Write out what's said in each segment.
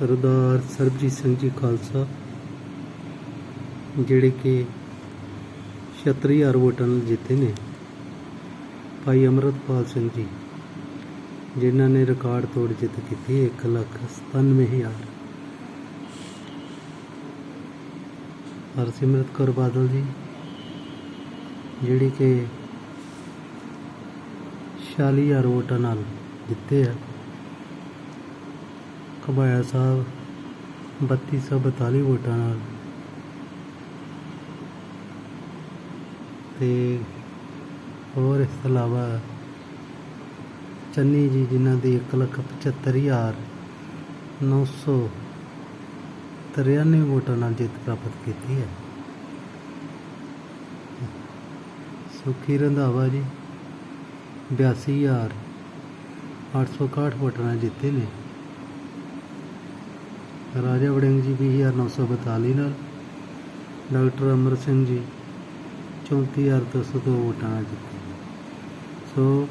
ਸਰਦਾਰ ਸਰਬਜੀਤ ਸਿੰਘ ਜੀ ਖਾਲਸਾ, ਜਿਹੜੇ ਕਿ ਛੱਤਰੀ ਹਜ਼ਾਰ ਵੋਟਾਂ ਨਾਲ ਜਿੱਤੇ ਨੇ। ਭਾਈ ਅਮਰਤਪਾਲ ਸਿੰਘ ਜੀ, ਜਿਨ੍ਹਾਂ ਨੇ ਰਿਕਾਰਡ ਤੋੜ ਜਿੱਤ ਕੀਤੀ 1 ਲੱਖ 97 ਹਜ਼ਾਰ। ਹਰਸਿਮਰਤ ਕੌਰ ਬਾਦਲ ਜੀ, ਜਿਹੜੀ ਕਿ 46 ਹਜ਼ਾਰ ਵੋਟਾਂ ਨਾਲ ਜਿੱਤੇ ਆ। ਘੁਬਾਇਆ ਸਾਹਿਬ 3242 ਵੋਟਾਂ ਨਾਲ। ਤੇ ਹੋਰ ਇਸ ਤੋਂ ਇਲਾਵਾ ਚੰਨੀ ਜੀ ਜਿਨ੍ਹਾਂ ਦੀ 175993 ਵੋਟਾਂ ਨਾਲ ਜਿੱਤ ਪ੍ਰਾਪਤ ਕੀਤੀ ਹੈ। ਸੁਖੀ ਰੰਧਾਵਾ ਜੀ 82861 ਵੋਟਾਂ ਨਾਲ ਜਿੱਤੇ ਨੇ। ਰਾਜਾ ਵੜਿੰਗ ਜੀ 20942 ਨਾਲ, ਡਾਕਟਰ ਅਮਰ ਸਿੰਘ ਜੀ 34202 ਵੋਟਾਂ ਨਾਲ ਜਿੱਤੇ ਸੋ,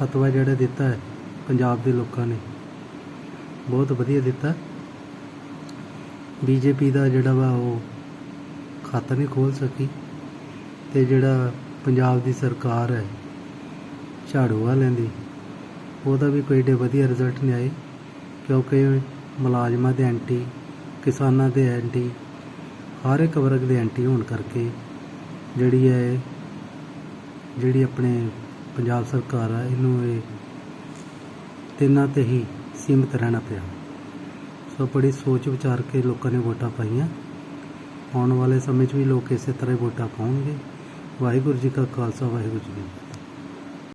ਫਤਵਾ ਜਿਹੜਾ ਦਿੱਤਾ ਹੈ ਪੰਜਾਬ ਦੇ ਲੋਕਾਂ ਨੇ, ਬਹੁਤ ਵਧੀਆ ਦਿੱਤਾ। ਬੀਜੇਪੀ ਦਾ ਜਿਹੜਾ ਵਾ ਉਹ ਖਾਤਾ ਨਹੀਂ ਖੋਲ ਸਕੀ ਤੇ ਜਿਹੜਾ ਪੰਜਾਬ ਦੀ ਸਰਕਾਰ ਹੈ, ਝਾੜੂ ਵਾਲਿਆਂ ਦੀ, ਉਹਦਾ ਵੀ ਕੋਈ ਏਡੇ ਵਧੀਆ ਰਿਜ਼ਲਟ ਨਹੀਂ ਆਏ, ਕਿਉਂਕਿ ਮੁਲਾਜ਼ਮਾਂ ਦੇ ਐਂਟੀ ਕਿਸਾਨਾਂ ਦੇ ਐਂਟੀ ਹਰ ਇੱਕ ਵਰਗ ਦੇ ਐਂਟੀ ਹੋਣ ਕਰਕੇ ਜਿਹੜੀ ਹੈ ਜਿਹੜੀ ਆਪਣੇ ਪੰਜਾਬ ਸਰਕਾਰ ਆ, ਇਹਨੂੰ ਇਹ ਤਿੰਨਾਂ ਤੇ ਹੀ ਸੀਮਿਤ ਰਹਿਣਾ ਪਿਆ। ਸੋ ਬੜੀ ਸੋਚ ਵਿਚਾਰ ਕੇ ਲੋਕਾਂ ਨੇ ਵੋਟਾਂ ਪਾਈਆਂ। ਆਉਣ ਵਾਲੇ ਸਮੇਂ 'ਚ ਵੀ ਲੋਕ ਇਸੇ ਤਰ੍ਹਾਂ ਹੀ ਵੋਟਾਂ ਪਾਉਣਗੇ। ਵਾਹਿਗੁਰੂ ਜੀ ਕਾ ਖਾਲਸਾ, ਵਾਹਿਗੁਰੂ ਜੀ